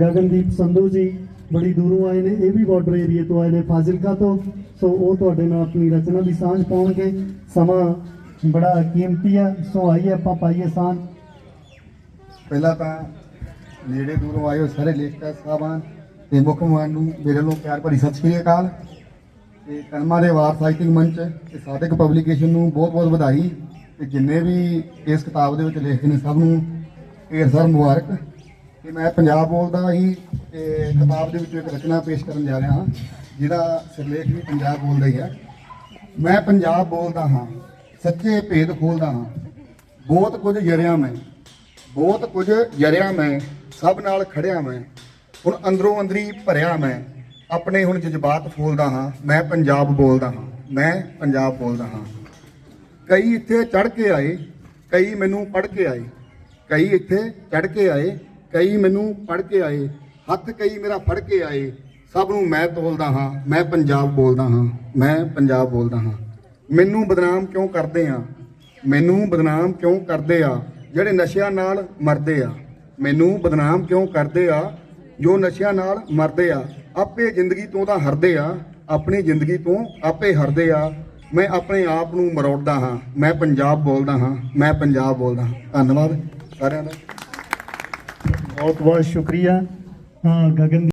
ਗਗਨਦੀਪ ਸੰਧੂ ਜੀ ਬੜੀ ਦੂਰੋਂ ਆਏ ਨੇ, ਇਹ ਵੀ ਬਾਰਡਰ ਏਰੀਆ ਤੋਂ ਆਏ ਨੇ ਫਾਜ਼ਿਲਕਾ ਤੋਂ। ਸੋ ਉਹ ਤੁਹਾਡੇ ਨਾਲ ਆਪਣੀ ਰਚਨਾ ਦੀ ਸਾਂਝ ਪਾਉਣਗੇ। ਸਮਾਂ ਬੜਾ ਕੀਮਤੀ ਆ। ਸੋ ਆਈਏ ਆਪਾਂ, ਪਾਈਏ ਸਾਂਝ। ਪਹਿਲਾਂ ਤਾਂ ਜਿਹੜੇ ਦੂਰੋਂ ਆਏ ਹੋ ਸਾਰੇ ਲੇਖਕ ਸਾਹਿਬਾਨ ਤੇ ਮੁੱਖ ਮਹਿਮਾਨ ਨੂੰ ਮੇਰੇ ਵੱਲੋਂ ਪਿਆਰ ਭਰੀ ਸਤਿ ਸ਼੍ਰੀ ਅਕਾਲ। ਤੇ ਕਲਮਾ ਦੇ ਵਾਰ ਸਾਹਿਤਿਕ ਮੰਚ ਤੇ ਸਾਦਿਕ ਪਬਲੀਕੇਸ਼ਨ ਨੂੰ ਬਹੁਤ-ਬਹੁਤ ਵਧਾਈ। ਤੇ ਜਿੰਨੇ ਵੀ ਇਸ ਕਿਤਾਬ ਦੇ ਵਿੱਚ ਲੇਖਕ ਨੇ ਸਭ ਨੂੰ ਢੇਰ ਸਾਰ ਮੁਬਾਰਕ। ਤੇ ਮੈਂ ਪੰਜਾਬ ਬੋਲਦਾ ਹੀ ਤੇ ਕਿਤਾਬ ਦੇ ਵਿੱਚੋਂ ਇੱਕ ਰਚਨਾ ਪੇਸ਼ ਕਰਨ ਜਾ ਰਿਹਾ ਹਾਂ ਜਿਹਦਾ ਸਿਰਲੇਖ ਵੀ ਪੰਜਾਬ ਬੋਲਦਾ ਹੀ ਹੈ। ਮੈਂ ਪੰਜਾਬ ਬੋਲਦਾ ਹਾਂ, ਸੱਚੇ ਭੇਦ ਖੋਲਦਾ ਹਾਂ। ਬਹੁਤ ਕੁਝ ਜਰਿਆ ਮੈਂ, ਬਹੁਤ ਕੁਝ ਜਰਿਆ ਮੈਂ, ਸਭ ਨਾਲ ਖੜਿਆ ਮੈਂ, ਹੁਣ ਅੰਦਰੋਂ ਅੰਦਰੀ ਭਰਿਆ ਮੈਂ, ਆਪਣੇ ਹੁਣ ਜਜ਼ਬਾਤ ਫੋਲਦਾ ਹਾਂ, ਮੈਂ ਪੰਜਾਬ ਬੋਲਦਾ ਹਾਂ, ਮੈਂ ਪੰਜਾਬ ਬੋਲਦਾ ਹਾਂ। ਕਈ ਇੱਥੇ ਚੜ ਕੇ ਆਏ, ਕਈ ਮੈਨੂੰ ਪੜ ਕੇ ਆਏ, ਕਈ ਇੱਥੇ ਚੜ ਕੇ ਆਏ ਕਈ ਮੈਨੂੰ ਪੜ ਕੇ ਆਏ, ਹੱਥ ਕਈ ਮੇਰਾ ਫੜ ਕੇ ਆਏ। ਸਭ ਨੂੰ ਮੈਂ ਤੋਲਦਾ ਹਾਂ, ਮੈਂ ਪੰਜਾਬ ਬੋਲਦਾ ਹਾਂ, ਮੈਂ ਪੰਜਾਬ ਬੋਲਦਾ ਹਾਂ। ਮੈਨੂੰ ਬਦਨਾਮ ਕਿਉਂ ਕਰਦੇ ਆ? ਮੈਨੂੰ ਬਦਨਾਮ ਕਿਉਂ ਕਰਦੇ ਆ? ਜਿਹੜੇ ਨਸ਼ਿਆਂ ਨਾਲ ਮਰਦੇ ਆ। ਮੈਨੂੰ ਬਦਨਾਮ ਕਿਉਂ ਕਰਦੇ ਆ? ਜੋ ਨਸ਼ਿਆਂ ਨਾਲ ਮਰਦੇ ਆ, ਆਪੇ ਜ਼ਿੰਦਗੀ ਤੋਂ ਤਾਂ ਹਰਦੇ ਆ, ਆਪਣੀ ਜ਼ਿੰਦਗੀ ਤੋਂ ਆਪੇ ਹਰਦੇ ਆ। ਮੈਂ ਆਪਣੇ ਆਪ ਨੂੰ ਮਰੋੜਦਾ ਹਾਂ, ਮੈਂ ਪੰਜਾਬ ਬੋਲਦਾ ਹਾਂ, ਮੈਂ ਪੰਜਾਬ ਬੋਲਦਾ ਹਾਂ। ਧੰਨਵਾਦ ਸਾਰਿਆਂ ਦਾ। ਬਹੁਤ ਬਹੁਤ ਸ਼ੁਕਰੀਆ ਹਾਂ ਗਗਨ